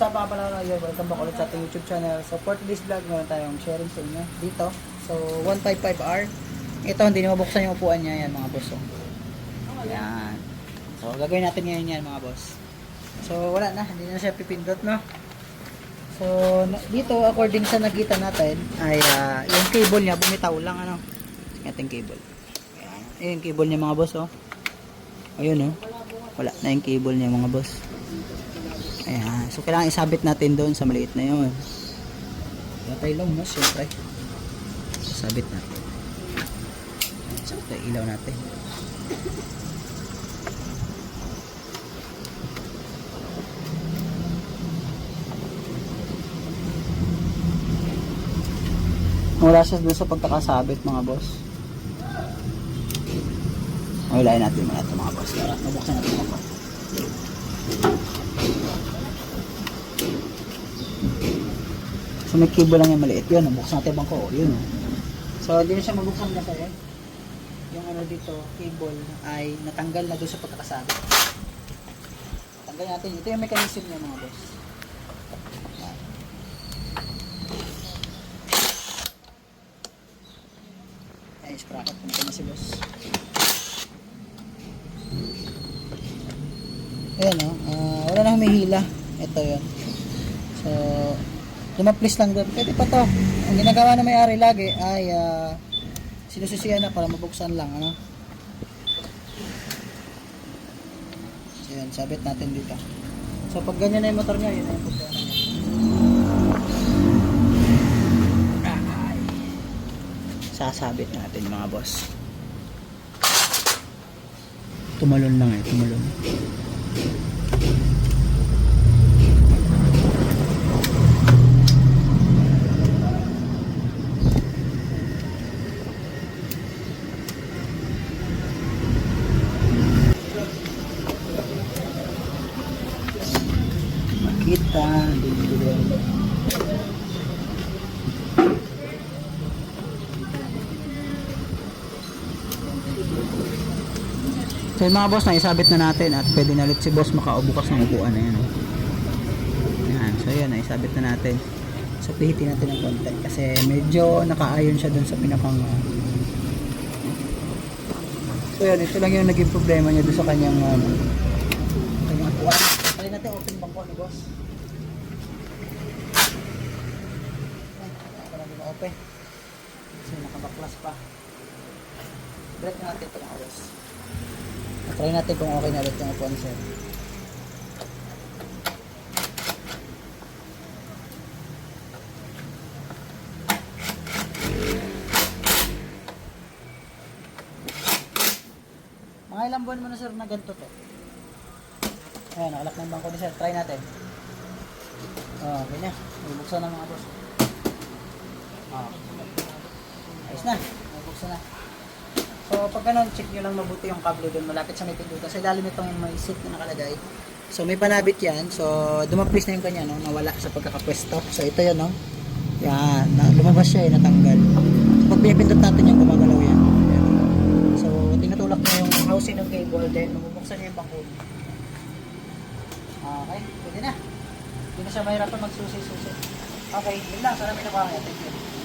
What's up mga kayo? Welcome back ulit sa ating YouTube channel. So for today's vlog, meron tayong sharing sa inyo dito. So 155R. Ito, hindi na mabuksan yung upuan niya yan mga boss. Oh. Yan. So gagawin natin ngayon yan mga boss. So wala na, hindi na siya pipindot no. So dito according sa nakita natin ay ah, yung cable niya bumitaw lang ano. Ating cable. Ayan. Ayan yung cable niya mga boss oh. Ayun oh. Wala na yung cable niya mga boss. Ayan. So, kailangan isabit natin doon sa maliit na yun. Patay lang mo, syempre. Sabit natin. So, ito ilaw natin. Wala siya doon sa pagkakasabit mga boss. Hilahin natin muna ito mga boss. Tara, Nabuksan natin mga. So may cable lang yung maliit yun. Nabuksan natin bangko. oh, Yun. oh. So hindi na siya mabuksan kasi yung ano dito, cable ay natanggal na doon sa pagkakasabi. Tanggal natin. Ito yung mechanism niya mga boss. Ay, sprocket. Punta na si boss. Ayan o. ah, wala na humihila. Ito yun. So, lumaplis lang doon. Pwede pa to. Ang ginagawa na may-ari lagi ay ah, sinususiyan na para mabuksan lang. Ano? So, yan. Sabit natin dito. So, pag ganyan na yung motor niya, yun na yung problema. Ay. Sasabit natin mga boss. Tumalon lang eh. Tumalon. Makita. Dito. So yung mga boss na isabit na natin at pwede na ulit si boss makaubukas ng upuan na yan. Yan. So yan, naisabit na natin. So pihitin natin ng konti kasi medyo nakaayon siya dun sa pinakang uh, So yan, ito lang yung naging problema niya dun sa kanyang um, kanyang upuan. Kali natin open bangko ni boss. Di ma-open. Kasi nakabaklas pa. Break natin ito ng oras. Try natin kung okay na ulit yung upuan sir. Mga ilang buwan mo na sir na ganito to? Ayan, nakalak na yung bangko ni sir. Try natin. Oh, okay na. Bubuksan na mga boss. Oh. Ayos na. Bubuksan na. So, pag ganun, check nyo lang mabuti yung kable doon malapit sa may pindutan. Sa ilalim itong may seat na nakalagay. So, may panabit yan. So, dumaplis na yung kanya, no? Nawala sa pagkakapwesto. So, ito yan, no? Yan. Lumabas siya, eh, natanggal. So, pag pinipindot natin yung gumagalaw yan. Yan. So, tinutulak na yung housing ng cable. Then, bubuksan niya yung bangko. Okay, pwede na. Hindi na siya mahirapan magsusi-susi. Okay, yun lang. Sana may nakuha. Thank you.